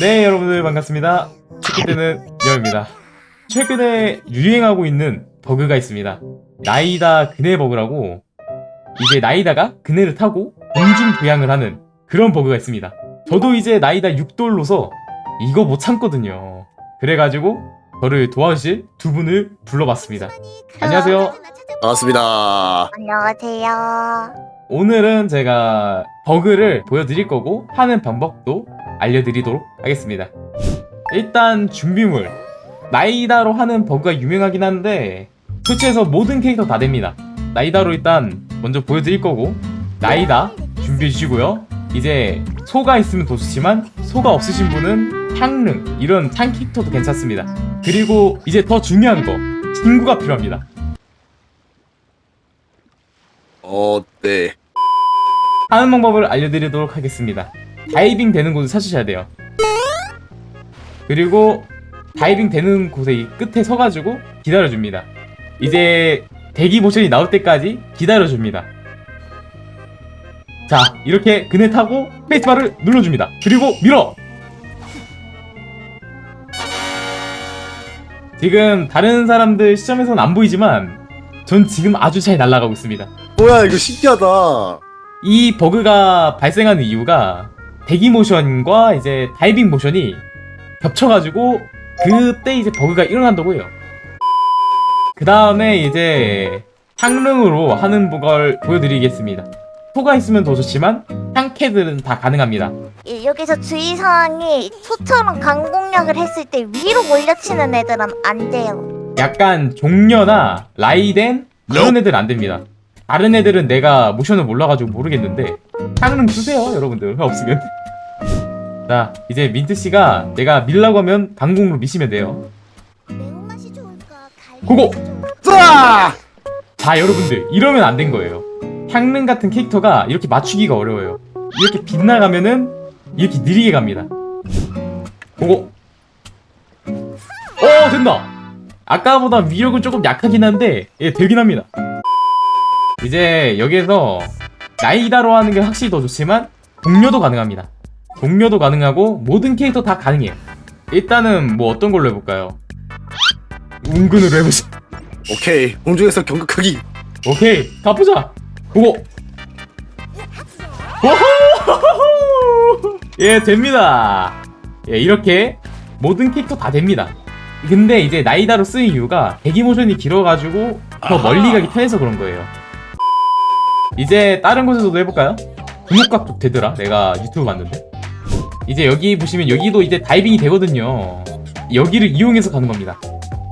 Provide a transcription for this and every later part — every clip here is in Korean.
네, 여러분들 반갑습니다. 축구때는 여입니다. 최근에 유행하고 있는 버그가 있습니다. 나이다 그네 버그라고 이제 나이다가 그네를 타고 공중 부양을 하는 그런 버그가 있습니다. 저도 이제 나이다 6돌로서 이거 못 참거든요. 그래가지고 저를 도와주실 두 분을 불러봤습니다. 안녕하세요. 반갑습니다. 안녕하세요. 오늘은 제가 버그를 보여드릴 거고 하는 방법도 알려드리도록 하겠습니다. 일단 준비물 나이다로 하는 버그가 유명하긴 한데 설치해서 모든 캐릭터 다 됩니다. 나이다로 일단 먼저 보여드릴 거고 나이다 준비해 주시고요. 이제 소가 있으면 더 좋지만 소가 없으신 분은 향릉 이런 창 캐릭터도 괜찮습니다. 그리고 이제 더 중요한 거 친구가 필요합니다. 어, 네. 하는 방법을 알려드리도록 하겠습니다. 다이빙 되는 곳을 찾으셔야 돼요. 그리고 다이빙 되는 곳에 이 끝에 서가지고 기다려줍니다. 이제 대기 모션이 나올 때까지 기다려줍니다. 자, 이렇게 그네 타고 스페이스바를 눌러줍니다. 그리고 밀어! 지금 다른 사람들 시점에서는 안 보이지만 전 지금 아주 잘 날아가고 있습니다. 뭐야, 이거 신기하다. 이 버그가 발생하는 이유가 대기 모션과 이제 다이빙 모션이 겹쳐가지고 그때 이제 버그가 일어난다고 해요. 그 다음에 이제 향릉으로 하는 걸 보여드리겠습니다. 소가 있으면 더 좋지만 향캐들은 다 가능합니다. 이- 여기서 주의사항이 소처럼 강공략을 했을 때 위로 몰려치는 애들은 안 돼요. 약간 종려나 라이덴 그런 애들은 안 됩니다. 다른 애들은 내가 모션을 몰라가지고 모르겠는데 향릉 쓰세요 여러분들. 없으면. 자 이제 민트씨가 내가 밀라고 하면 강공으로 미시면 돼요. 매운맛이 좋을까? 고고! 자! 자 여러분들. 이러면 안 된 거예요. 향릉 같은 캐릭터가 이렇게 맞추기가 어려워요. 이렇게 빗나가면은 이렇게 느리게 갑니다. 고고! 오 된다! 아까보다 위력은 조금 약하긴 한데 예 되긴 합니다. 이제 여기에서 나이다로 하는 게 확실히 더 좋지만 동료도 가능합니다. 동료도 가능하고 모든 캐릭터 다 가능해요. 일단은 뭐 어떤 걸로 해볼까요? 은근으로 해보자. 오케이. 공중에서 경극하기. 오케이. 가보자. 고고. 오호 예 됩니다. 예 이렇게 모든 캐릭터 다 됩니다. 근데 이제 나이다로 쓰인 이유가 대기 모션이 길어가지고 더. 멀리 가기 편해서 그런 거예요 이제 다른 곳에서도 해볼까요? 분홍각도 되더라 내가 유튜브 봤는데 이제 여기 보시면 여기도 이제 다이빙이 되거든요 여기를 이용해서 가는 겁니다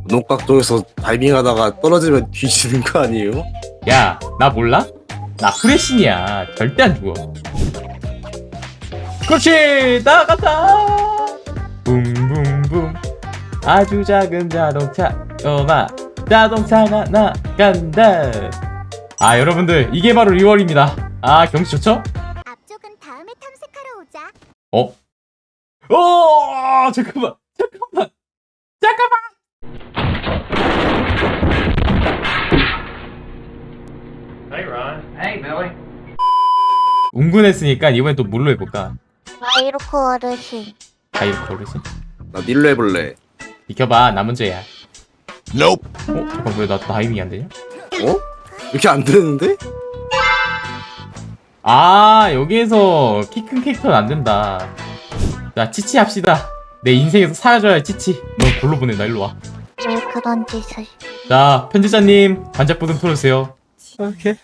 녹각동에서 다이빙하다가 떨어지면 뒤지는 거 아니에요? 야, 나 몰라? 나 프레신이야. 절대 안 죽어. 그렇지! 나갔다! 붐붐붐. 아주 작은 자동차, 어마. 자동차가 나간다. 아, 여러분들, 이게 바로 리월입니다. 아, 경치 좋죠? 앞쪽은 다음에 탐색하러 오자. 어? 어, 잠깐만. 잠깐만. 잠깐만! Hey, Ron. Hey, Billy. 운군했으니까 이번엔 또 뭘로 해볼까? 마이로코 어르신. 다이브 거르지? 나 닐로 해볼래. 비켜봐, 나 먼저야. Nope. 어? 잠깐, 왜나 다이빙이 안 되냐? 어? 이렇게 안 되는데? 아 여기에서 키 큰 캐릭터는 안 된다 자 치치 합시다 내 인생에서 사라져야 할 치치 넌 골로 보내 나 일로 왜 그런 짓을? 와자 편집자님 반짝부등 틀어주세요 오케이.